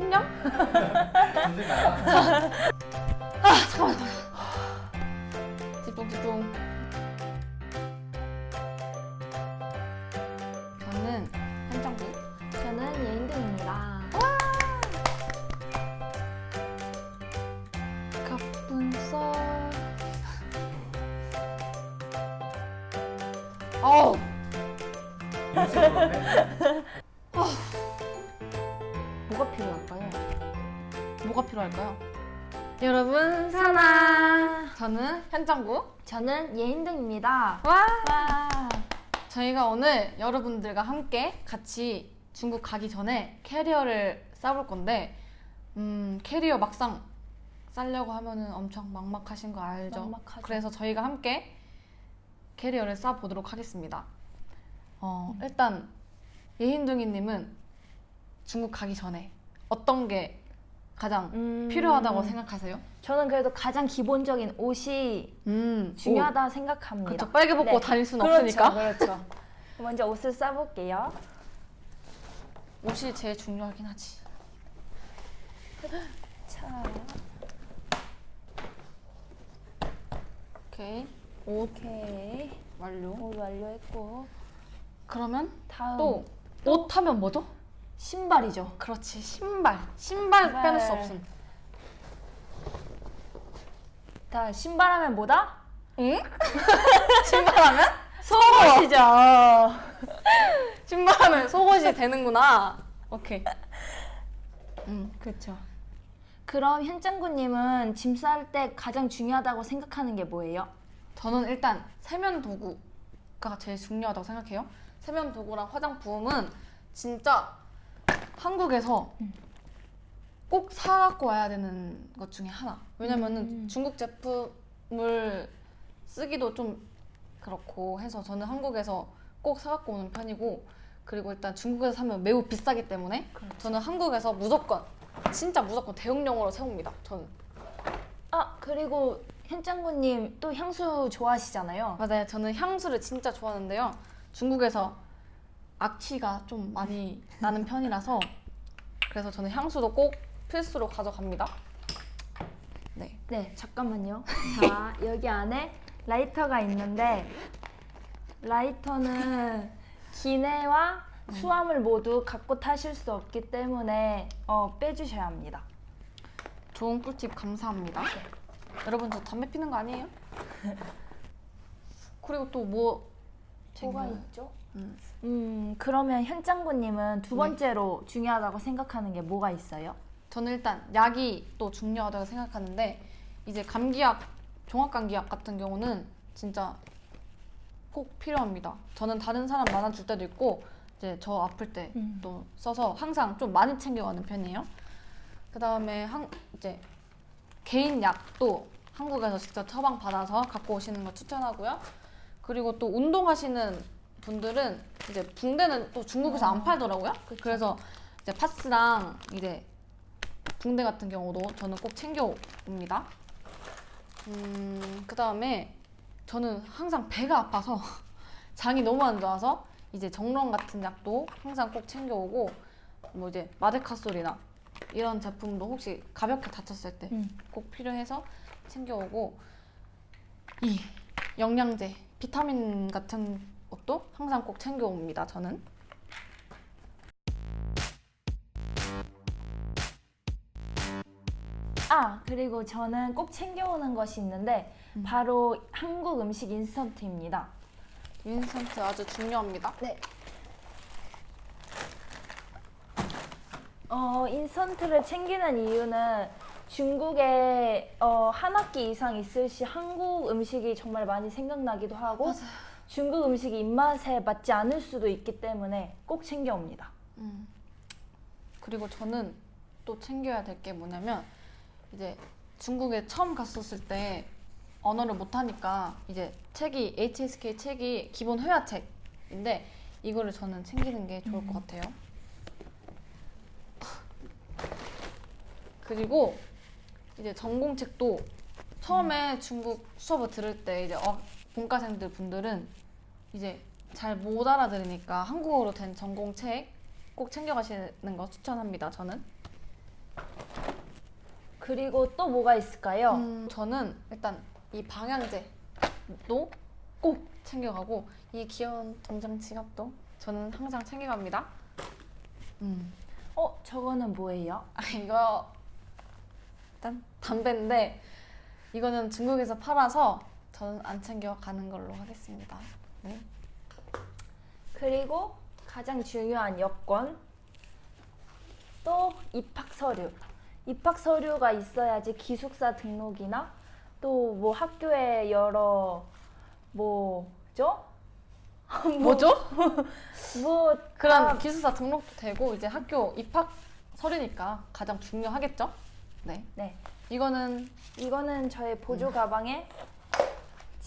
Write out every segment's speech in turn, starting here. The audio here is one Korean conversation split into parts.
신념? 전생 나가. 집중 집중. 저는 현장부. 저는 예인등입니다. 갑분서. 어우 뭐가 필요할까요? 뭐가 필요할까요? 여러분 사나. 저는 현장부. 저는 예인등입니다. 와. 와. 저희가 오늘 여러분들과 함께 같이 중국 가기 전에 캐리어를 싸볼 건데, 음, 캐리어 막상 싸려고 하면은 엄청 막막하신 거 알죠? 막막하죠. 그래서 저희가 함께 캐리어를 싸 보도록 하겠습니다. 어, 음. 일단 예hin둥이님은 중국 가기 전에 어떤 게 가장 음. 필요하다고 생각하세요? 저는 그래도 가장 기본적인 옷이 음, 중요하다 생각합니다. 그렇죠. 빨개 벗고 네. 다닐 수는 그렇죠, 없으니까. 그렇죠. 먼저 옷을 싸볼게요. 옷이 제일 중요하긴 하지. 자, 오케이. 옷 오케이. 완료. 옷 완료했고 그러면 다음 또 옷 하면 뭐죠? 신발이죠. 그렇지 신발. 신발 신발. 빼놓을 수 없음. 자, 신발하면 뭐다? 응? 신발하면 속옷이죠. 신발하면 속옷이 되는구나. 오케이. 음. 그렇죠. 그럼 현장구님은 짐 쌀 때 가장 중요하다고 생각하는 게 뭐예요? 저는 일단 세면 도구가 제일 중요하다고 생각해요. 세면 도구랑 화장품은 진짜 한국에서 꼭 사갖고 와야 되는 것 중에 하나. 왜냐면은 음. 중국 제품을 쓰기도 좀 그렇고 해서 저는 한국에서 꼭 사갖고 오는 편이고 그리고 일단 중국에서 사면 매우 비싸기 때문에 그렇죠. 저는 한국에서 무조건 진짜 무조건 대용량으로 세웁니다. 저는 아 그리고 현장구님 또 향수 좋아하시잖아요. 맞아요. 저는 향수를 진짜 좋아하는데요. 중국에서 악취가 좀 많이 나는 편이라서 그래서 저는 향수도 꼭 필수로 가져갑니다. 네. 네 잠깐만요. 자 여기 안에 라이터가 있는데 라이터는 기내와 수화물 모두 갖고 타실 수 없기 때문에 어, 빼주셔야 합니다. 좋은 꿀팁 감사합니다. 여러분 저 담배 피는 거 아니에요? 그리고 또 뭐 뭐가? 있죠? 음. 음 그러면 현장구님은 두 번째로 중요하다고 생각하는 게 뭐가 있어요? 저는 일단 약이 또 중요하다고 생각하는데 이제 감기약, 종합감기약 같은 경우는 진짜 꼭 필요합니다. 저는 다른 사람 나눠줄 때도 있고 이제 저 아플 때 음. 또 써서 항상 좀 많이 챙겨가는 편이에요. 그 다음에 한 이제 개인 약도 한국에서 직접 처방 받아서 갖고 오시는 거 추천하고요. 그리고 또 운동하시는 분들은 이제 붕대는 또 중국에서 안 팔더라고요. 그래서 이제 파스랑 이제 붕대 같은 경우도 저는 꼭 챙겨 옵니다. 음, 그 다음에 저는 항상 배가 아파서 장이 너무 안 좋아서 이제 정론 같은 약도 항상 꼭 챙겨오고 뭐 이제 마데카솔이나 이런 제품도 혹시 가볍게 다쳤을 때 꼭 음. 필요해서 챙겨오고 이 영양제, 비타민 같은 것도 항상 꼭 챙겨옵니다. 저는. 아 그리고 저는 꼭 챙겨오는 것이 있는데 음. 바로 한국 음식 인스턴트입니다. 인스턴트 아주 중요합니다. 네. 어, 인스턴트를 챙기는 이유는 중국에 어, 한 학기 이상 있을 시 한국 음식이 정말 많이 생각나기도 하고 중국 음식이 입맛에 맞지 않을 수도 있기 때문에 꼭 챙겨옵니다. 음. 그리고 저는 또 챙겨야 될 게 뭐냐면 이제 중국에 처음 갔었을 때 언어를 못하니까 이제 책이 HSK 책이 기본 회화 책인데 이거를 저는 챙기는 게 좋을 것 같아요. 그리고 이제 전공책도 처음에 중국 수업을 들을 때 이제 어, 본과생들 분들은 이제 잘 못 알아들으니까 한국어로 된 전공책 꼭 챙겨가시는 거 추천합니다. 저는. 그리고 또 뭐가 있을까요? 음, 저는 일단 이 방향제도 꼭 챙겨가고 이 귀여운 동전 지갑도 저는 항상 챙겨갑니다. 음. 어, 저거는 뭐예요? 아 이거 일단 담배인데 이거는 중국에서 팔아서 저는 안 챙겨 가는 걸로 하겠습니다. 네. 그리고 가장 중요한 여권 또 입학 서류 입학 서류가 있어야지 기숙사 등록이나 또 뭐 학교에 여러 뭐죠 뭐죠? 뭐 그런 다 기숙사 등록도 되고 이제 학교 입학 서류니까 가장 중요하겠죠? 네. 네 이거는 이거는 저의 보조 가방에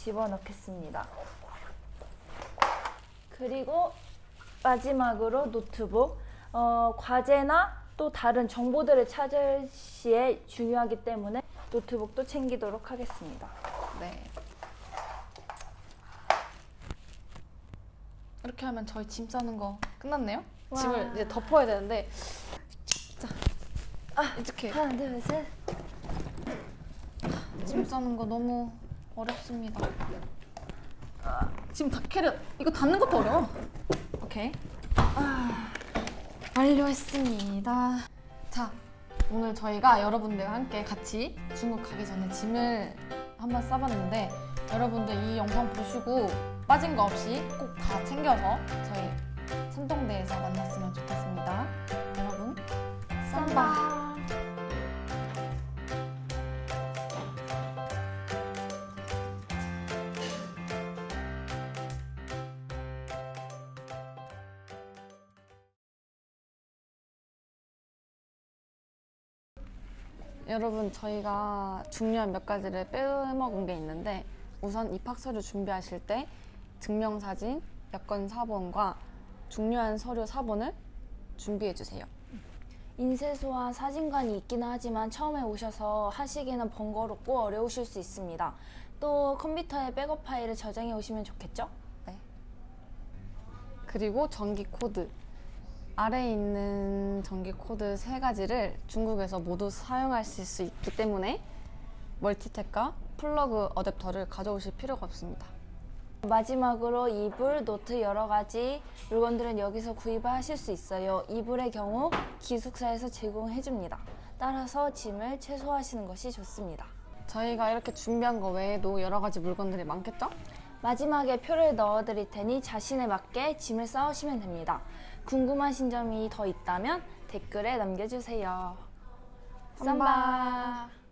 집어넣겠습니다. 그리고 마지막으로 노트북 어, 과제나 또 다른 정보들을 찾을 시에 중요하기 때문에 노트북도 챙기도록 하겠습니다. 네. 이렇게 하면 저희 짐 싸는 거 끝났네요. 와. 짐을 이제 덮어야 되는데 자, 아, 이렇게 하나 둘 셋. 짐 싸는 거 너무 어렵습니다. 아, 지금 다 캐려 이거 닫는 것도 어려워. 오케이. 아, 완료했습니다. 자, 오늘 저희가 여러분들과 함께 같이 중국 가기 전에 짐을 한번 싸봤는데 여러분들 이 영상 보시고 빠진 거 없이 꼭 다 챙겨서 저희 산동대에서 만났으면 좋겠습니다. 여러분, 쌈바. 여러분 저희가 중요한 몇 가지를 빼먹은 게 있는데 우선 입학 서류 준비하실 때 증명사진, 여권 사본과 중요한 서류 사본을 준비해 주세요. 인쇄소와 사진관이 있기는 하지만 처음에 오셔서 하시기는 번거롭고 어려우실 수 있습니다. 또 컴퓨터에 백업 파일을 저장해 오시면 좋겠죠? 네. 그리고 전기 코드. 아래에 있는 전기 코드 세 가지를 중국에서 모두 사용하실 수 있기 때문에 멀티탭과 플러그 어댑터를 가져오실 필요가 없습니다. 마지막으로 이불, 노트 여러 가지 물건들은 여기서 구입하실 수 있어요. 이불의 경우 기숙사에서 제공해 줍니다. 따라서 짐을 최소화하시는 것이 좋습니다. 저희가 이렇게 준비한 거 외에도 여러 가지 물건들이 많겠죠? 마지막에 표를 넣어 드릴 테니 자신에 맞게 짐을 쌓으시면 됩니다. 궁금하신 점이 더 있다면 댓글에 남겨주세요. 쌈바.